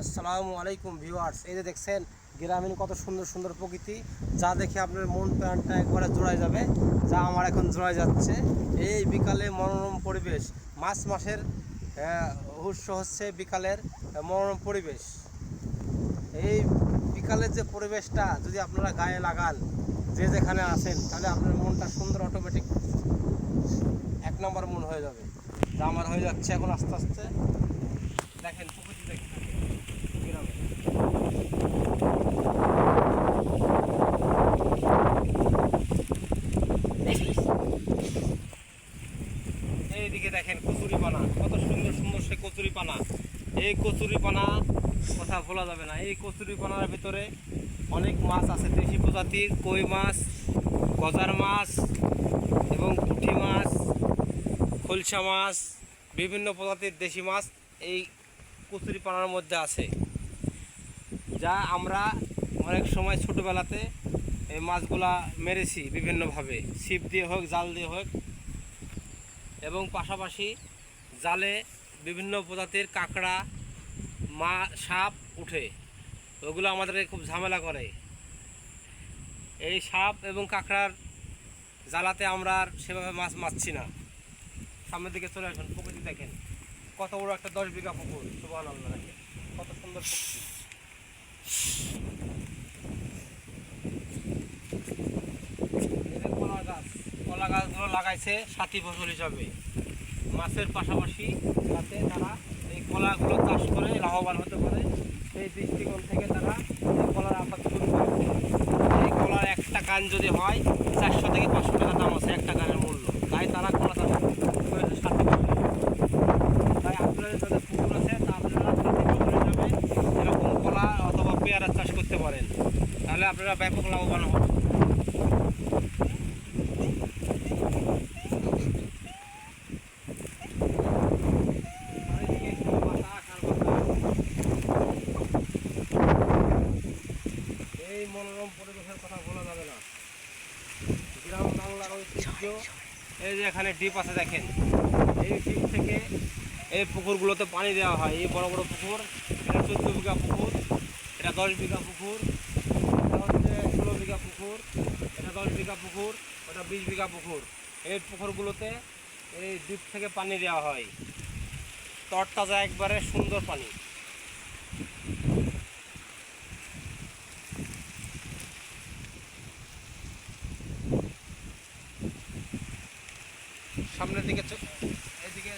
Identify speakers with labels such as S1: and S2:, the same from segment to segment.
S1: আসসালামু আলাইকুম ভিউয়ার্স, এই যে দেখছেন, গ্রামীণ কত সুন্দর সুন্দর প্রকৃতি, যা দেখে আপনার মন প্রাণটা একবারে জোড়ায় যাবে, যা আমার এখন জোড়ায় যাচ্ছে। এই বিকালে মনোরম পরিবেশ মাস মাসের উৎস হচ্ছে বিকালের মনোরম পরিবেশ। এই বিকালের যে পরিবেশটা, যদি আপনারা গায়ে লাগান, যে যেখানে আসেন তাহলে আপনার মনটা সুন্দর অটোমেটিক এক নম্বর মন হয়ে যাবে। যা আমার হয়ে যাচ্ছে এখন আস্তে আস্তে, দেখেন প্রকৃতি দেখে থাকেন গ্রামে এইদিকে দেখেন কচুরি পানা, কত সুন্দর সুন্দর সে কচুরি পানা। এই কচুরি পানা কথা বলা যাবে না। এই কচুরি পানার ভিতরে অনেক মাছ আছে, দেশি প্রজাতির কই মাছ, গজার মাছ এবং পুঁটি মাছ, খলসা মাছ, বিভিন্ন প্রজাতির দেশি মাছ এই কচুরি পানার মধ্যে আছে। যা আমরা অনেক সময় ছোটোবেলাতে এই মাছগুলা মেরেছি বিভিন্নভাবে। ছিপ দিয়ে হোক, জাল দিয়ে হোক। এবং পাশাপাশি জালে বিভিন্ন প্রজাতির কাঁকড়া, মা, সাপ উঠে। ওগুলো আমাদেরকে খুব ঝামেলা করে। এই সাপ এবং কাঁকড়ার জ্বালাতে আমরা আর সেভাবে মাছ মারছি না। সামনের দিকে চলে আসুন, প্রকৃতি দেখেন। কত বড় একটা দশ বিঘা পুকুর সুবাহ আল্লাহ কত সুন্দর প্রকৃতি এই যে কলা গাছ কলা গাছগুলো লাগাইছে সাথী ফসল হিসাবে। মাছের পাশাপাশি যাতে তারা এই কলাগুলো চাষ করে, লাভবান হতে পারে, সেই দৃষ্টিকোণ থেকে তারা এই কলার আবাদ শুরু করে। এই কলার একটা কান যদি হয়, চারশো থেকে পাঁচশো টাকা দাম আছে একটা কানের মূল্য। তাই তারা কলা চাষ করেছে সাথী ফসল তাই আপনাদের যাদের পুকুর আছে আপনারা সাথী ফসল হিসাবে এরকম কলা অথবা পেয়ারা চাষ করতে পারেন। তাহলে আপনারা ব্যাপক লাভবান হবেন চারিদিকে শুধু বাতাস আর বাতাস। এই মনোরম পরিবেশের কথা বলা যাবে না গ্রাম বাংলার ঐতিহ্য এই যে এখানে ডিপ আছে দেখেন, এই ডিপ থেকে এই পুকুরগুলোতে পানি দেওয়া হয়। এই বড় বড় পুকুর, এটা চোদ্দ বিঘা পুকুর, এটা দশ বিঘা পুকুর, এটা হচ্ছে ষোলো বিঘা পুকুর, এটা দশ বিঘা পুকুর, ওটা বিশ বিঘা পুকুর। এই পুকুরগুলোতে এই ডিপ থেকে পানি দেওয়া হয়। তরতাজা একবারে সুন্দর পানি। সামনের দিকে এদিকে,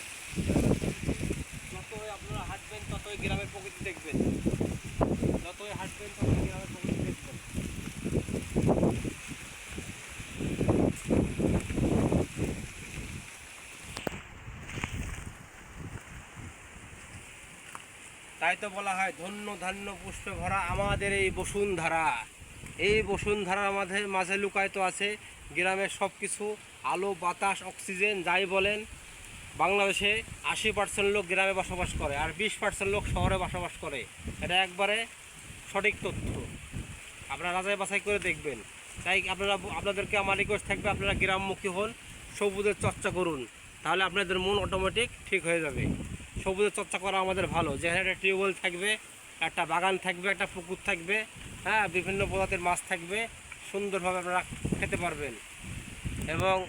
S1: যতই আপনারা হাঁটবেন, ততই গ্রামের প্রকৃতি দেখবেন। যতই হাঁটবেন, ততই গ্রামের প্রকৃতি দেখবেন। তাই তো বলা হয়, ধন্য ধান্য পুষ্পে ভরা আমাদের এই বসুন্ধরা। এই বসুন্ধরার মাঝে মাঝে লুকায়িত আছে। গ্রামের সব কিছু আলো, বাতাস, অক্সিজেন, যাই বলেন, বাংলাদেশে আশি পার্সেন্ট লোক গ্রামে বসবাস করে আর বিশ পার্সেন্ট লোক শহরে বসবাস করে। এটা একবারে সঠিক তথ্য। আপনারা রাজায় বাছাই করে দেখবেন। তাই আপনারা আপনাদেরকে আমার রিকোয়েস্ট থাকবে, আপনারা গ্রামমুখী হন, সবুজের চর্চা করুন। তাহলে আপনাদের মন অটোমেটিক ঠিক হয়ে যাবে। সবুজের চর্চা করা আমাদের ভালো। যেখানে একটা টিউবওয়েল থাকবে একটা বাগান থাকবে, একটা পুকুর থাকবে হ্যাঁ বিভিন্ন প্রজাতির মাছ থাকবে, সুন্দরভাবে আপনারা খেতে পারবেন। এবং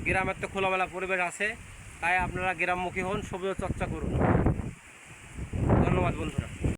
S1: গ্রামের তো খোলামেলা পরিবেশ আছে, তাই আপনারা গ্রামমুখী হন সবুজ চর্চা করুন। ধন্যবাদ বন্ধুরা।